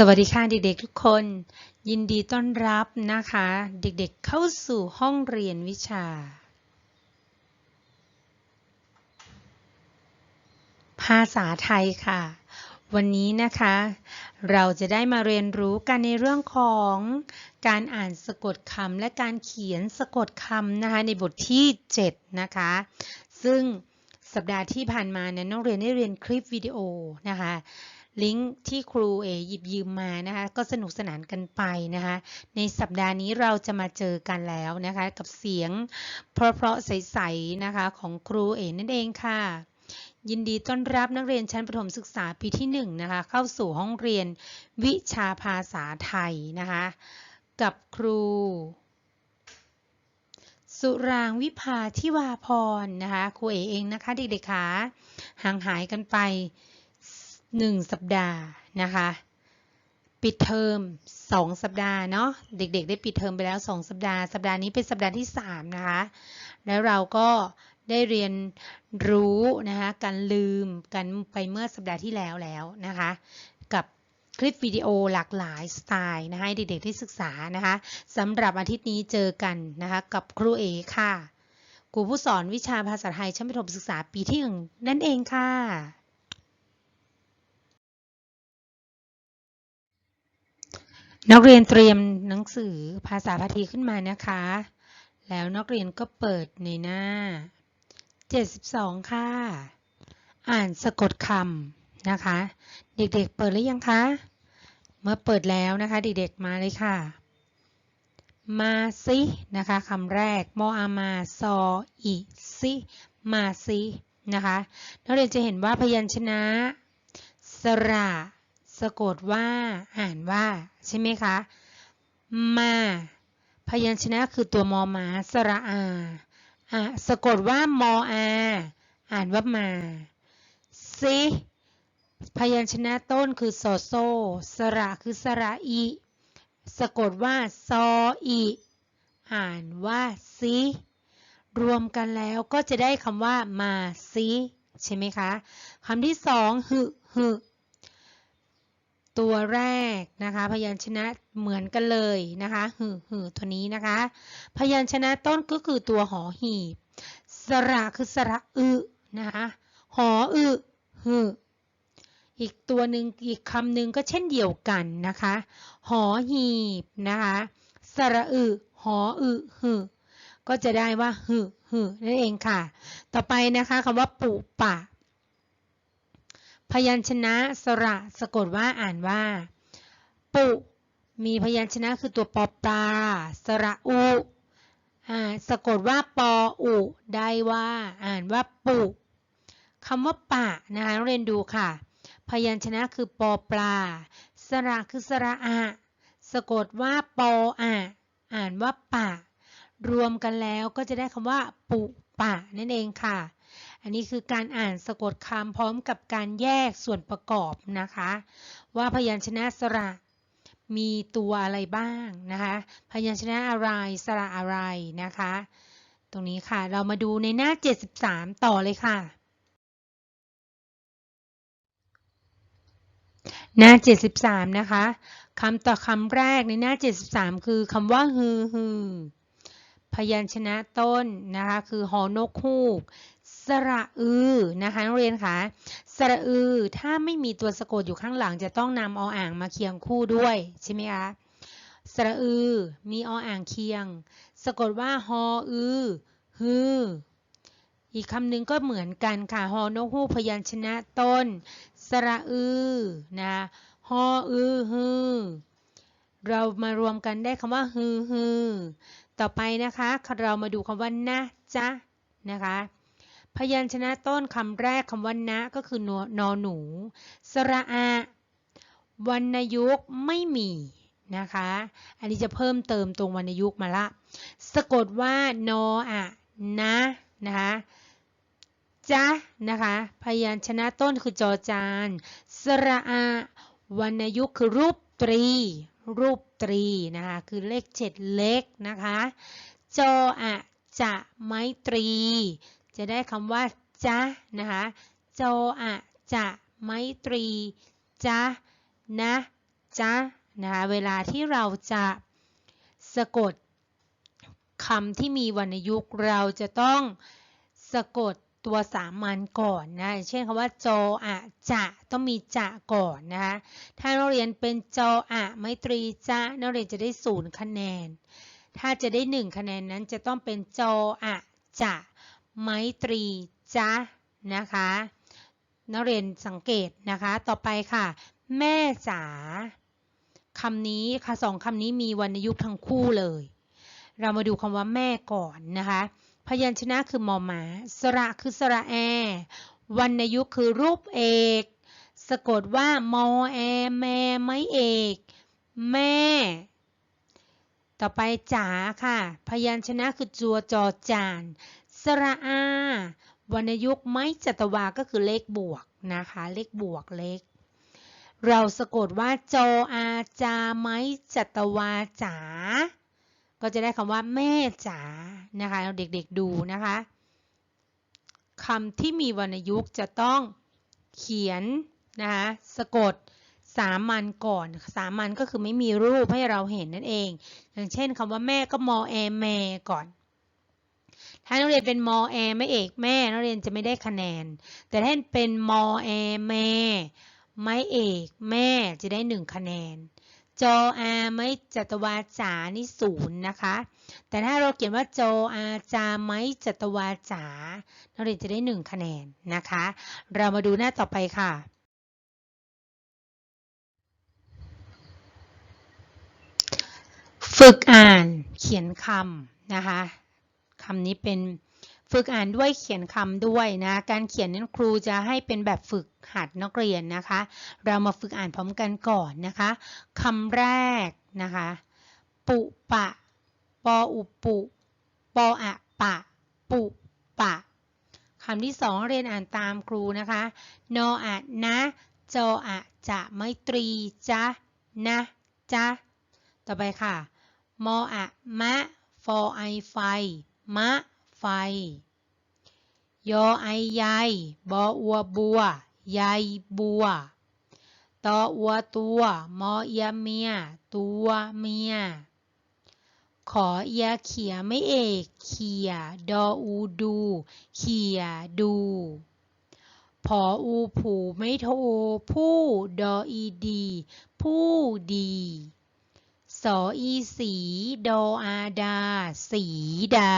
สวัสดีค่ะเด็กๆทุกคน ยินดีต้อนรับนะคะ เด็กๆเข้าสู่ห้องเรียนวิชา ภาษาไทยค่ะ วันนี้นะคะ เราจะได้มาเรียนรู้กันในเรื่องของการอ่านสะกดคำและการเขียนสะกดคำนะคะในบทที่ 7 นะคะ ซึ่งสัปดาห์ที่ผ่านมาเนี่ยน้องเรียนได้เรียนคลิปวิดีโอนะคะ ลิงก์ที่ครูเอหยิบยืมมานะคะ ก็สนุกสนานกันไปนะคะ ในสัปดาห์นี้เราจะมาเจอกันแล้วนะคะ กับเสียงเพราะๆใสๆนะคะของครูเอนั่นเองค่ะ ยินดีต้อนรับนักเรียนชั้นประถมศึกษาปีที่1นะคะเข้าสู่ห้องเรียนวิชาภาษาไทยนะคะ กับครูสุรางวิภาทิวาพรนะคะครูเอเองนะคะเด็กๆค่ะห่างหายกันไป 1 สัปดาห์นะคะ ปิดเทอม2 สัปดาห์เนาะเด็กๆ ได้ปิดเทอมไปแล้ว 2 สัปดาห์ สัปดาห์นี้เป็นสัปดาห์ที่ 3 นะคะ แล้วเราก็ได้เรียนรู้นะคะการลืมกันไปเมื่อสัปดาห์ที่แล้วแล้วนะคะ กับคลิปวิดีโอหลากหลายสไตล์นะคะให้เด็กๆได้ศึกษานะคะสำหรับอาทิตย์นี้เจอกันนะคะกับครูเอค่ะครูผู้สอนวิชาภาษาไทยชั้นประถมศึกษาปีที่หนึ่งนั่นเองค่ะ นักเรียนเตรียมหนังสือภาษาพาทีขึ้นมานะคะ แล้วนักเรียนก็เปิดในหน้า 72 ค่ะ อ่านสะกดคำนะคะ เด็กๆเปิดหรือยังคะ เมื่อเปิดแล้วนะคะเด็กๆมาเลยค่ะ มาซินะคะคำแรกมออามาซออิซิมาซินะคะ นักเรียนจะเห็นว่าพยัญชนะ สระ สะกดว่าอ่านว่า ใช่ไหมคะ มา พยัญชนะคือตัวมอมาสระอาอะสะกดว่ามออาอ่านว่ามาซิพยัญชนะต้นคือโซโซ สระคือสระอีสะกดว่าซออีอ่านว่าซิรวมกันแล้วก็จะได้คำว่ามาซิใช่ไหมคะคำที่สองหึหึ ตัวแรกนะคะ พยัญชนะเหมือนกันเลยนะคะหือหือตัวนี้นะคะ พยัญชนะต้นก็คือตัวหอหีบ สระคือสระอึนะคะหออึหืออีกตัวหนึ่งอีกคำหนึ่งก็เช่นเดียวกันนะคะ หอหีบนะคะสระอึหออึหือก็จะได้ว่าหือหือนั่นเองค่ะ ต่อไปนะคะคำว่าปุปะ พยัญชนะสระสะกดว่าอ่านว่า ปุ มีพยัญชนะคือตัวปอปลาสระอุอ่าสะกดว่าปออุ ได้ว่า อ่านว่าปุคำว่าปะนะคะเรียนดูค่ะ พยัญชนะคือปอปลา สระคือสระอะ สะกดว่าปออะอ่านว่าปะ รวมกันแล้วก็จะได้คำว่าปุปะนั่นเองค่ะ อันนี้คือการอ่านสะกดคำพร้อมกับการแยกส่วนประกอบนะคะ ว่าพยัญชนะสระมีตัวอะไรบ้างนะคะ พยัญชนะอะไรสระอะไรนะคะ ตรงนี้ค่ะเรามาดูในหน้า 73 ต่อเลยค่ะ หน้า 73 นะคะคำต่อคำแรกในหน้า 73 คือคำว่าฮือฮือพยัญชนะต้นนะคะคือหอนกฮูก สระอือนะคะนักเรียนคะสระอือถ้าไม่มีตัวสะกดอยู่ข้างหลัง จะต้องนำออ่างมาเคียงคู่ด้วยใช่ไหมคะสระอือมีออ่างเคียง สะกดว่าฮออือฮืออีกคำหนึ่งก็เหมือนกันค่ะฮอนกฮูกพยัญชนะต้น สระอือนะฮออือฮือเรามารวมกันได้คำว่าฮือฮือต่อไปนะคะ เรามาดูคำว่านะจ๊ะนะคะ พยัญชนะต้นคำแรกคำว่านะก็คือนนอหนู สระอาวรรณยุกไม่มีนะคะ อันนี้จะเพิ่มเติมตรงวรรณยุกมาละ สะกดว่านออะนะนะคะจ๊ะนะคะ พยัญชนะต้นคือจอจาน สระอาวรรณยุกคือรูปตรี รูปตรีนะคะ คือเลขเจ็ดเล็กนะคะ จออะจะไมตรี จะได้คำว่าจ๊ะนะคะจออะจะไมตรีจ๊ะนะจ๊ะนะคะเวลาที่เราจะสะกดคำที่มีวรรณยุกต์เราจะต้องสะกดตัวสามัญก่อนนะเช่นคำว่าจออะจะต้องมีจะก่อนนะคะถ้านักเรียนเป็นจออะไมตรีจะนักเรียนจะได้ศูนย์คะแนน ถ้าจะได้หนึ่งคะแนนนั้นจะต้องเป็นจอะจะ ไมตรีจะนะคะ นักเรียนสังเกตนะคะ ต่อไปค่ะ แม่จ๋าคำนี้ค่ะสองคำนี้มีวรรณยุกต์ทั้งคู่เลย เรามาดูคำว่าแม่ก่อนนะคะ พยัญชนะคือมอมาสระคือสระแอ วรรณยุกต์คือรูปเอก สะกดว่ามอแอแม่ไม่เอก แม่ ต่อไปจ๋าค่ะ พยัญชนะคือจัวจอจาน สระอา วรรณยุกต์ไม่จัตวาก็คือเลขบวกนะคะ เลขบวกเลข เราสะกดว่าโจออาจาไม้จัตวาจ๋า ก็จะได้คำว่าแม่จ๋านะคะเราเด็กๆดูนะคะคำที่มีวรรณยุกต์จะต้องเขียนนะคะสะกดสามัญก่อน สามัญก็คือไม่มีรูปให้เราเห็นนั่นเอง อย่างเช่นคำว่าแม่ก็มอแอแม่ก่อน ถ้านักเรียนเป็นมอแอไม่เอกแม่นักเรียนจะไม่ได้คะแนน แต่ถ้าเป็นมอแอแม่ไม่เอกแม่จะได้หนึ่งคะแนนจออาไม่จัตวาจานี่ศูนย์นะคะ แต่ถ้าเราเขียนว่าจออาจาไม่จัตวาจานักเรียนจะได้หนึ่งคะแนนนะคะ เรามาดูหน้าต่อไปค่ะฝึกอ่านเขียนคำนะคะ คำนี้เป็นฝึกอ่านด้วยเขียนคำด้วยนะ การเขียนนั้นครูจะให้เป็นแบบฝึกหัดนักเรียนนะคะ เรามาฝึกอ่านพร้อมกันก่อนนะคะคำแรกนะคะ ปุปะ ปออุปุปออะปะ ปุปะคำที่สองเรียนอ่านตามครูนะคะ นออะนะ จออะจะไมตรีจะนะจะต่อไปค่ะ มออะมะ ฟอไอไฟ มะ ไฟ ยอไอใยบออัวบัว ใยบัว ตออัวตัว มอเอียเมีย ตัวเมีย ขอเอียเขียไม่เอก เขีย ดออูดู เขียดูผออูผูไม่โท ผู้ ดออีดี ผู้ดี สออีสีดออาดา สีดา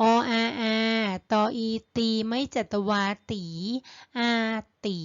ออาอาตออีตีไม่จัตวาตีอาตี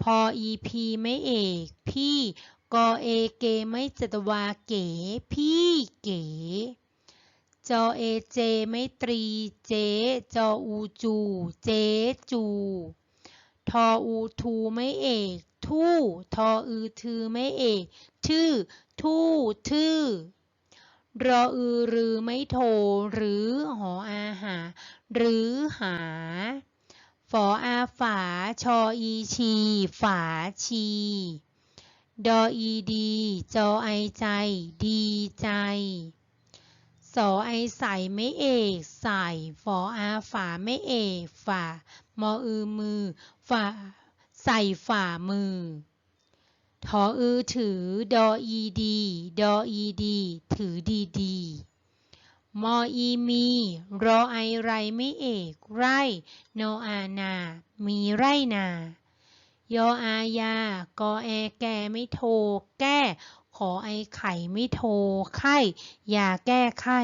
พออีพีไม่เอก พี่กอเอเกไม่จัตวาเก๋พี่เก๋จอเอเจไม่ตรี เจ จออูจู เจจู ทออูทูไม่เอก ทู่ทออือทือไม่เอกทื่อทู่ทื่อรออือรือไม่โทหรือหออาหา หรือหา ฝออาฝาชออีชี ฝาชี ดออีดี จอไอใจ ดีใจ สอไอใส่ไม่เอกใส่ ฝออาฝาไม่เอกฝามออือมือ ฝา ใส่ฝ่ามือ ทออือถือ ดออีดี ดออีดี ถือดีดี มออีมี รอไอไรไม่เอก ไร่โนอานา มีไรนายออายา กอแอแกไม่โท แก้ ขอไอไข่ไม่โท ไข้ยาแก้ไข้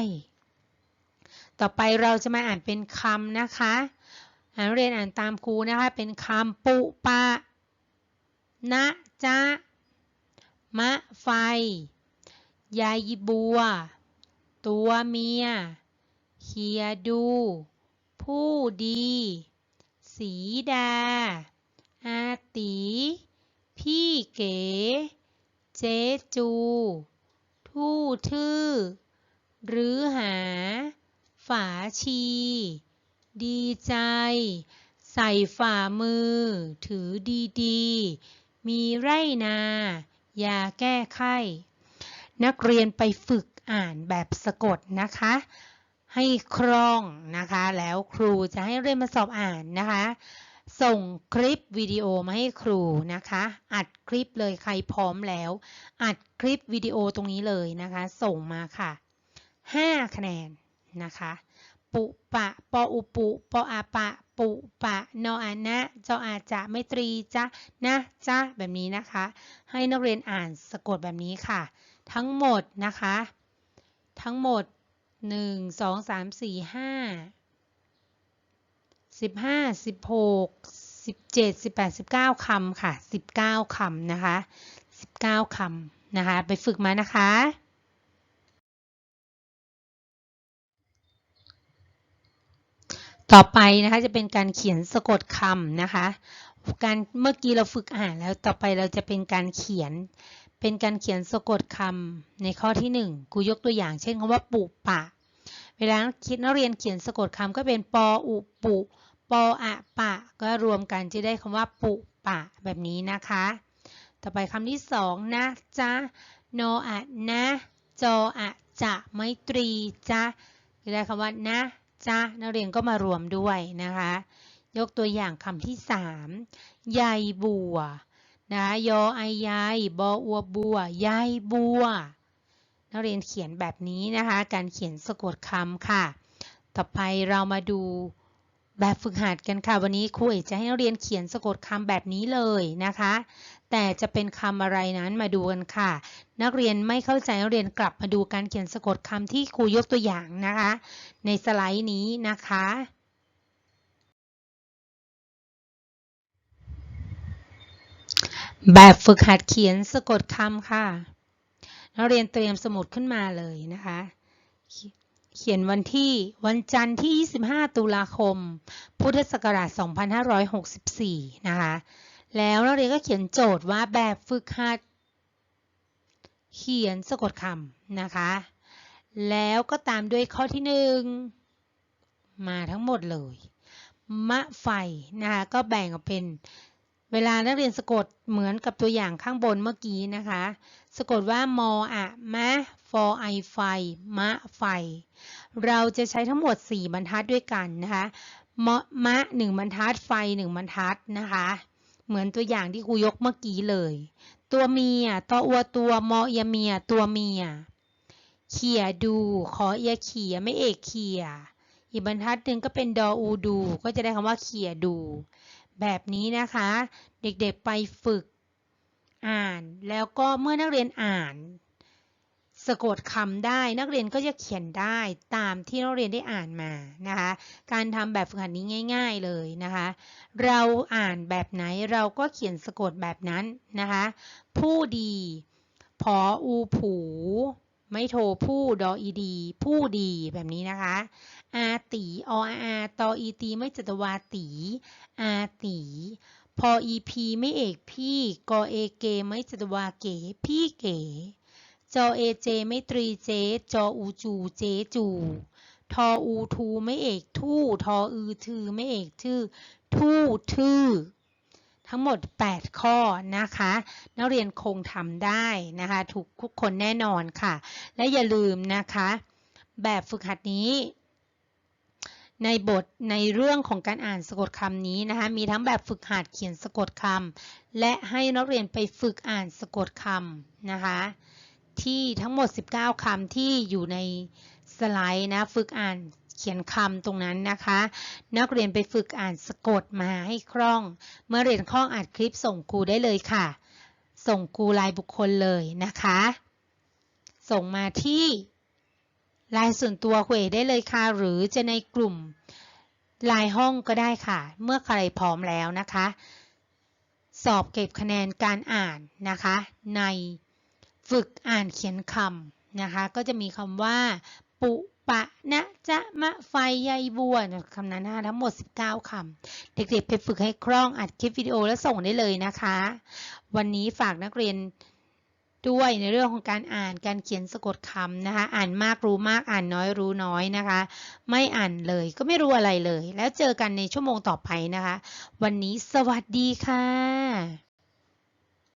ต่อไปเราจะมาอ่านเป็นคำนะคะ อ่านเรียนอ่านตามครูนะคะ เป็นคำปุปะนะจ๊ะมะไฟ ยายบัว ตัวเมียเคียดู ผู้ดี สีดา อาตี พี่เก๋ เจจู ทู่ทื่อ หรือหา ฝาชี ดีใจ ใส่ฝ่ามือ ถือดีๆ มีไรนา ยาแก้ไข้ นักเรียนไปฝึกอ่านแบบสะกดนะคะ ให้คล่องนะคะ แล้วครูจะให้เรียนมาสอบอ่านนะคะ ส่งคลิปวิดีโอมาให้ครูนะคะ อัดคลิปเลยใครพร้อมแล้ว อัดคลิปวิดีโอตรงนี้เลยนะคะ ส่งมาค่ะ 5 คะแนนนะคะ ปุปะ ปออุปุ ปออาปะ ปุปะ นออานะจออาจะไม่ตรีจะนะจะแบบนี้นะคะ ให้นักเรียนอ่านสะกดแบบนี้ค่ะ ทั้งหมดนะคะ ทั้งหมด 1 2 3 4 5 15 16 17 18 19 คำค่ะ 19 คำนะคะ 19 คำนะคะ ไปฝึกมานะคะ ต่อไปนะคะจะเป็นการเขียนสะกดคำนะคะ การเมื่อกี้เราฝึกอ่านแล้วต่อไปเราจะเป็นการเขียน เป็นการเขียนสะกดคำในข้อที่หนึ่งกูยกตัวอย่าง เช่นคำว่าปุปะ เวลาคิดนักเรียนเขียนสะกดคำก็เป็นปออุปุปออะปะ ก็รวมกันจะได้คำว่าปุปะแบบนี้นะคะ ต่อไปคำที่สองนะจ๊ะโนอะนะจออะจะไมตรีจะจะได้คำว่านะ จ๊ะนักเรียนก็มารวมด้วยนะคะ ยกตัวอย่างคำที่สามใยบัวนะยอไอยายบออัวบัวยายบัว นักเรียนเขียนแบบนี้นะคะ การเขียนสะกดคำค่ะ ต่อไปเรามาดูแบบฝึกหัดกันค่ะ วันนี้ครูเอกจะให้นักเรียนเขียนสะกดคำแบบนี้เลยนะคะ แต่จะเป็นคำอะไรนั้นมาดูกันค่ะ นักเรียนไม่เข้าใจนักเรียนกลับมาดูการเขียนสะกดคำที่ครูยกตัวอย่างนะคะ ในสไลด์นี้นะคะแบบฝึกหัดเขียนสะกดคำค่ะ นักเรียนเตรียมสมุดขึ้นมาเลยนะคะ เขียนวันที่วันจันทร์ที่ 25 ตุลาคม พุทธศักราช 2564 นะคะ แล้วนักเรียนก็เขียนโจทย์ว่าแบบฝึกหัด เขียนสะกดคำนะคะ แล้วก็ตามด้วยข้อที่หนึ่งมาทั้งหมดเลย มะไฟนะคะก็แบ่งออกเป็นเวลานักเรียนสะกดเหมือนกับตัวอย่างข้างบนเมื่อกี้นะคะ สะกดว่ามออะมะฟอไอไฟมะไฟ เราจะใช้ทั้งหมด 4 บรรทัดด้วยกันนะคะมะมะหนึ่งบรรทัดไฟหนึ่งบรรทัดนะคะ เหมือนตัวอย่างที่ครูยกเมื่อกี้เลย ตัวเมียตออัวตัวมอเอียเมีย ตัวเมีย เขี่ยดู ขอเอียเขี่ยไม่เอกเขี่ยอีกบรรทัดหนึ่งก็เป็นดออูดู ก็จะได้คำว่าเขี่ยดู แบบนี้นะคะ เด็กๆไปฝึกอ่าน แล้วก็เมื่อนักเรียนอ่าน สะกดคำได้นักเรียนก็จะเขียนได้ตามที่นักเรียนได้อ่านมานะคะ การทำแบบฝึกหัดนี้ง่าย ๆเลยนะคะ เราอ่านแบบไหนเราก็เขียนสะกดแบบนั้นนะคะ ผู้ดีพออูผูไม่โทผู้ดออีดี ผู้ดีแบบนี้นะคะ อาตีออาตออีตีไม่จตวาตี อาตีพออีพีไม่เอกพี่กอเอเกไม่จตวาเกพี่เก๋ จอเอเจไม่ตรีเจ จออูจูเจจู ทออูทูไม่เอกทู่ ทออือทือไม่เอกทื่อ ทู่ทื่อ ทั้งหมด 8 ข้อนะคะ นักเรียนคงทำได้นะคะทุกทุกคนแน่นอนค่ะ และอย่าลืมนะคะ แบบฝึกหัดนี้ในบทในเรื่องของการอ่านสะกดคำนี้นะคะมีทั้งแบบฝึกหัดเขียนสะกดคำและให้นักเรียนไปฝึกอ่านสะกดคำนะคะ ที่ทั้งหมด 19คำที่อยู่ในสไลด์นะ ฝึกอ่านเขียนคำตรงนั้นนะคะ นักเรียนไปฝึกอ่านสะกดมาให้คล่อง เมื่อเรียนคล่องอัดคลิปส่งครูได้เลยค่ะ ส่งครูรายบุคคลเลยนะคะ ส่งมาที่ลน์ส่วนตัวครูเอกได้เลยค่ะ หรือจะในกลุ่มลน์ห้องก็ได้ค่ะ เมื่อใครพร้อมแล้วนะคะ สอบเก็บคะแนนการอ่านนะคะ ใน ฝึกอ่านเขียนคำนะคะ ก็จะมีคำว่า ปุปะนะจะมะไฟใยบัวคำนั้นนะทั้งหมด 19 คำ เด็กๆ ไปฝึกให้คล่องอัดคลิปวิดีโอแล้วส่งได้เลยนะคะ วันนี้ฝากนักเรียนด้วยในเรื่องของการอ่านการเขียนสะกดคำนะคะ อ่านมากรู้มากอ่านน้อยรู้น้อยนะคะ ไม่อ่านเลยก็ไม่รู้อะไรเลย แล้วเจอกันในชั่วโมงต่อไปนะคะ วันนี้สวัสดีค่ะ